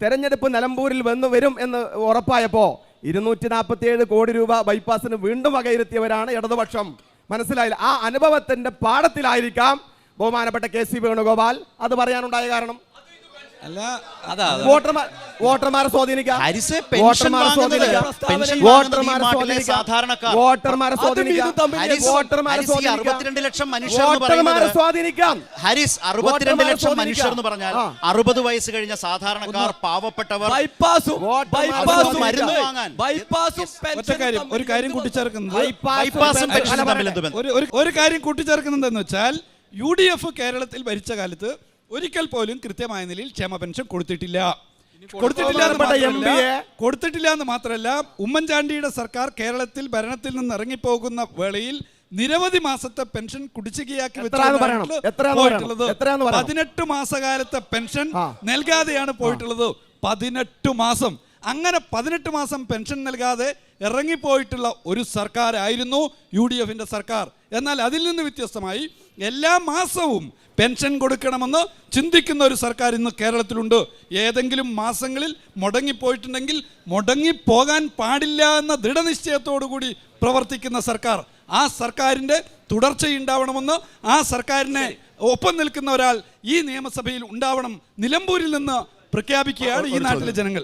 തെരഞ്ഞെടുപ്പ് നിലമ്പൂരിൽ വന്നു വരും എന്ന് ഉറപ്പായപ്പോ ഇരുന്നൂറ്റി നാൽപ്പത്തി ഏഴ് കോടി രൂപ ബൈപ്പാസിന് വീണ്ടും വകയിരുത്തിയവരാണ് ഇടതുപക്ഷം. മനസ്സിലായില്ല? ആ അനുഭവത്തിന്റെ പാഠത്തിലായിരിക്കാം ബഹുമാനപ്പെട്ട കെ സി വേണുഗോപാൽ. അത് പറയാനുണ്ടായ കാരണം? അല്ല അതാ അതാ. വോട്ടർമാർ വോട്ടർമാരെ സ്വാധീനിക്കാം. വോട്ടർമാരെ വോട്ടർമാരെ വോട്ടർമാരെ വോട്ടർമാരെ അറുപത്തിരണ്ട് ലക്ഷം മനുഷ്യർ വോട്ടർമാരെ സ്വാധീനിക്കാം. ഹരിസ് അറുപത്തിരണ്ട് ലക്ഷം മനുഷ്യർ എന്ന് പറഞ്ഞാൽ. അറുപത് വയസ്സ് കഴിഞ്ഞ സാധാരണക്കാർ പാവപ്പെട്ടവർ ബൈപ്പാസും മരുന്ന് വാങ്ങാൻ. ബൈപ്പാസും ഒരു കാര്യം കൂട്ടിച്ചേർക്കുന്നത്? ബൈപ്പാസും പെൻഷനും തമ്മിൽ എന്ത് പറയട്ടെ. ബന്ധം ഒരു ഒരു- ഒരു കാര്യം കൂട്ടിച്ചേർക്കുന്നത് എന്ന് വെച്ചാൽ യു ഡി എഫ് കേരളത്തിൽ ഭരിച്ച കാലത്ത് ഒരിക്കൽ പോലും കൃത്യമായ നിലയിൽ ക്ഷേമ പെൻഷൻ കൊടുത്തിട്ടില്ല. കൊടുത്തിട്ടില്ല എന്ന് കൊടുത്തിട്ടില്ല എന്ന് മാത്രമല്ല ഉമ്മൻചാണ്ടിയുടെ സർക്കാർ കേരളത്തിൽ ഭരണത്തിൽ നിന്ന് ഇറങ്ങിപ്പോകുന്ന വേളയിൽ നിരവധി മാസത്തെ പെൻഷൻ കുടിശ്ശികയാക്കി? പോയിട്ടുള്ളത്. പതിനെട്ട് മാസകാലത്തെ പെൻഷൻ നൽകാതെയാണ് പോയിട്ടുള്ളത്. പതിനെട്ട് മാസം. അങ്ങനെ പതിനെട്ട് മാസം പെൻഷൻ നൽകാതെ ഇറങ്ങിപ്പോയിട്ടുള്ള ഒരു സർക്കാരായിരുന്നു യു ഡി എഫിന്റെ സർക്കാർ. എന്നാൽ അതിൽ നിന്ന് വ്യത്യസ്തമായി എല്ലാ മാസവും പെൻഷൻ കൊടുക്കണമെന്ന് ചിന്തിക്കുന്ന ഒരു സർക്കാർ ഇന്ന് കേരളത്തിലുണ്ട്. ഏതെങ്കിലും മാസങ്ങളിൽ മുടങ്ങിപ്പോയിട്ടുണ്ടെങ്കിൽ മുടങ്ങിപ്പോകാൻ പാടില്ല എന്ന ദൃഢനിശ്ചയത്തോടു കൂടി പ്രവർത്തിക്കുന്ന സർക്കാർ. ആ സർക്കാരിന്റെ തുടർച്ചയുണ്ടാവണമെന്ന് ആ സർക്കാരിനെ ഒപ്പം നിൽക്കുന്ന ഒരാൾ ഈ നിയമസഭയിൽ ഉണ്ടാവണം. നിലമ്പൂരിൽ നിന്ന് പ്രഖ്യാപിക്കുകയാണ് ഈ നാട്ടിലെ ജനങ്ങൾ.